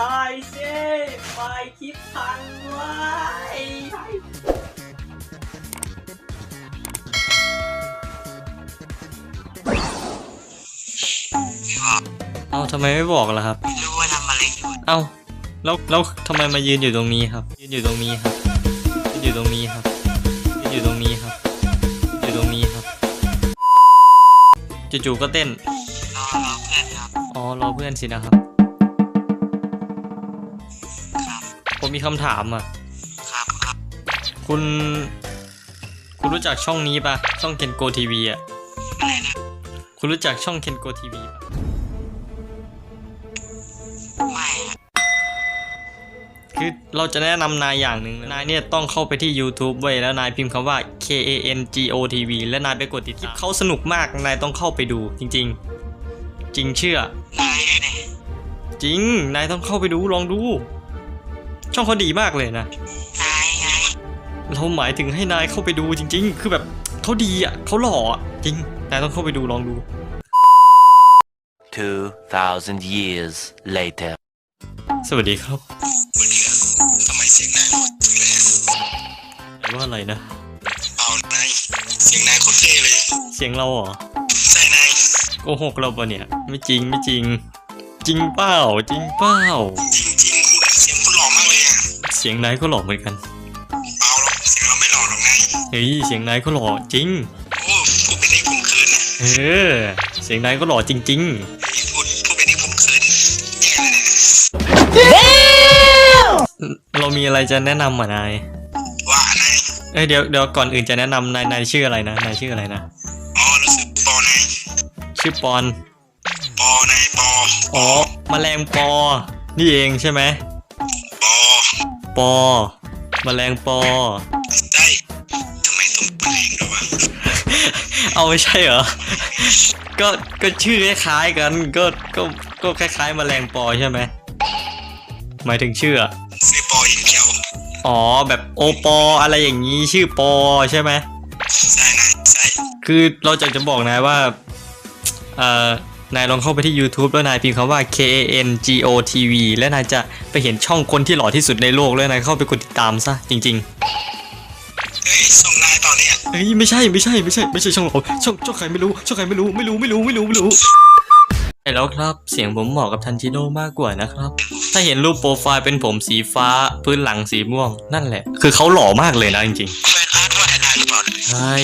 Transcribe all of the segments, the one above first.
ตายสิไฟคลิปพังไว้เอาทำไมไม่บอกล่ะครับ รู้ว่าทำอะไรอยู่ เอาแล้วแล้วทำไมมายืนอยู่ตรงนี้ครับ ยืนอยู่ตรงนี้ครับ ยืนอยู่ตรงนี้ครับ ยืนอยู่ตรงนี้ครับยืนอยู่ตรงนี้ครับ จู่ๆก็เต้นรอรอเพื่อนครับ อ๋อ รอเพื่อนสินะครับ ผมมีคำถามอะ ครับครับคุณ คุณรู้จักช่องนี้ปะช่องเคนโกทีวีอะ อะไรนะคุณรู้จักช่องเคนโกทีวีปะไม่อะคือเราจะแนะนำนายอย่างหนึ่งนายเนี่ยต้องเข้าไปที่ YouTube ไว้ยแล้วนายพิมพ์คำว่า K A N G O T V และนายไปกดติดตามเขาสนุกมากนายต้องเข้าไปดูจริง ๆ จริงเชื่อนายเนี่ยจริง นายต้องเข้าไปดูลองดู ช่องเขาดีมากเลยนะนายไงเราหมายถึงให้นายเข้าไปดูจริง ๆ คือแบบเขาดีอะเขาหล่ออะจริงนายต้องเข้าไปดูลองดู 2,000 years later. สวัสดีครับวันนี้ทำไมเสียงนายหลดถึงเลยนายว่าอะไรนะเปล่านายเสียงนายโคตรเท่เลย เสียงเราเหรอใช่นายโกหกเราปะเนี่ย ไม่จริงไม่จริง จริงเปล่าจริงเปล่าจริ เลยอะเสียงนายก็หล่อเหมือนกันเปล่าหรอกเสียงเราไม่หล่อหรอกนายเฮ้ยเสียงนายก็หล่อจริง โอ้พูดเป็นให้ผมเคินนะเออ เสียงนายก็หล่อจริง พูดพูดเป็นให้ผมเคินแย่เลยนะๆ เรามีอะไรจะแนะนำอะนายว่านายเอ้ยเดี๋ยวเดี๋ยวก่อนอื่นจะแนะนำนายนายชื่ออะไรนะนายชื่ออะไรนะอ๋อรู้สึกปอนายชื่อปอนปอนายปออ๋อแมลงปอ นี่เองใช่ไหมปอ ปอแมลงปอ ได้ทำไมต้องแปลงด้วยวะเอาไม่ใช่เหรอ ก็ก็ชื่อคล้ายๆกัน ก็ก็ก็คล้ายๆ แมลงปอใช่ไหมหมายถึงชื่ออะซื้อปออย่างเดียวอ๋อแบบโอปออะไรอย่างนี้ชื่อปอใช่ไหม ใช่นายใช่คือเราจะจะบอกนายว่าเอ่อ นายลองเข้าไปที่ YouTube แล้วนายพิมพ์คำว่า K A N G O T V และนายจะไปเห็นช่องคนที่หล่อที่สุดในโลกแล้วนายเข้าไปกดติดตามซะจริงเฮ้ยส่งนายตอนเนี้ยๆเฮ้ยไม่ใช่ไม่ใช่ไม่ใช่ไม่ใช่ช่องเราช่องช่องใครไม่รู้ช่องใครไม่รู้ไม่รู้ไม่รู้ไม่รู้ไม่รู้ใช่แล้วครับเสียงผมเหมาะกับทันจิโร่มากกว่านะครับ ถ้าเห็นรูปโปรไฟล์เป็นผมสีฟ้าพื้นหลังสีม่วง นั่นแหละ คือเขาหล่อมากเลยนะจริงแฟนอาร์ตวาดให้นายหรือเปล่าๆใช่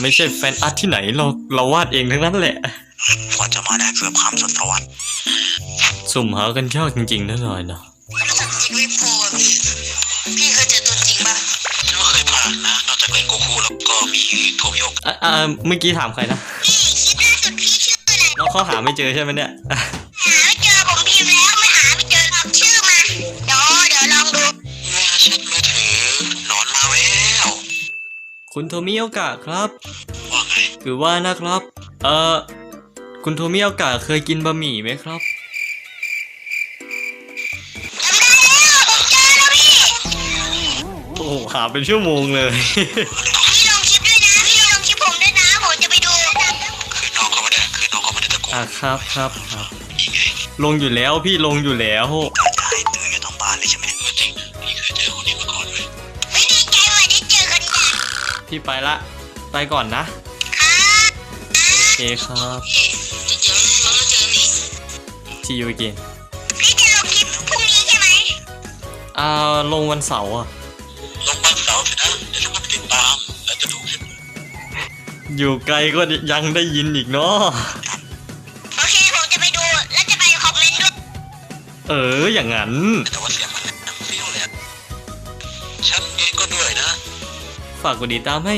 ไม่ใช่แฟนอาร์ตที่ไหนเราเราวาดเองทั้งนั้นแหละกว่าจะมาได้เกือบข้ามศตวรรษสุ่มหากันยากจริงๆนะนายนะจริงไม่พอพี่พี่เคยเจอตัวจริงปะก็เคยผ่านนะนอกจากเล่นโกคูแล้วก็มีโทมิโยกอะอ่าเมื่อกี้ถามใครนะพี่คลิปล่าสุดพี่ชื่ออะไรน้องเขาหาไม่เจอใช่ไหมเนี่ยอะหาไม่เจอผมพิมพ์แล้วไม่หาไม่เจอครับชื่อมาเดี๋ยวเดี๋ยวลองดูแม่เช็ดมือถือนอนมาแล้วคุณโทมิโอกะครับว่าไงคือว่านะครับ เอ่อ คุณโทมิโอกะเคยกินบะหมี่ไหมครับจำได้แล้วผมเจอแล้วพี่โอ้โหหาเป็นชั่วโมงเลย พี่ลงคลิปด้วยนะ พี่ลงคลิปผมด้วยนะ ผมจะไปดู คือน้องเขาไม่ได้คือน้องเขาไม่ได้ตะโกนอะครับครับครับยังไงลงอยู่แล้วพี่ลงอยู่แล้ว อาจจะให้ตื่นอยู่ตรงบ้านเลยใช่ไหมเออจริงพี่เคยเจอคนนี้มาก่อนเลย ไม่ดีใจว่าได้เจอกันอีกพี่ไปละ ไปก่อนนะครับโอ เคครับพี่เดี๋ยวเราเจอนี่ see you again พี่จะลงคลิปพรุ่งนี้ใช่ไหมอ่าลงวันเสาร์อะลงวันเสาร์สินะเดี๋ยวฉันก็ไปติดตามแล้วจะดูคลิปอยู่ไกลก็ยังได้ยินอีกเนาะโอเคผมจะไปดูแล้วจะไปคอมเมนต์ด้วยเอออย่างนั้น แต่ว่าเสียงมันดังฟิวเลยอะฉันเองก็ด้วยนะ ฝากกดติดตามให้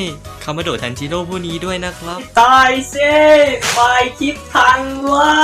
คามาโดะทันจิโร่ผู้นี้ด้วยนะครับ ตายสิไปคลิปทางไว้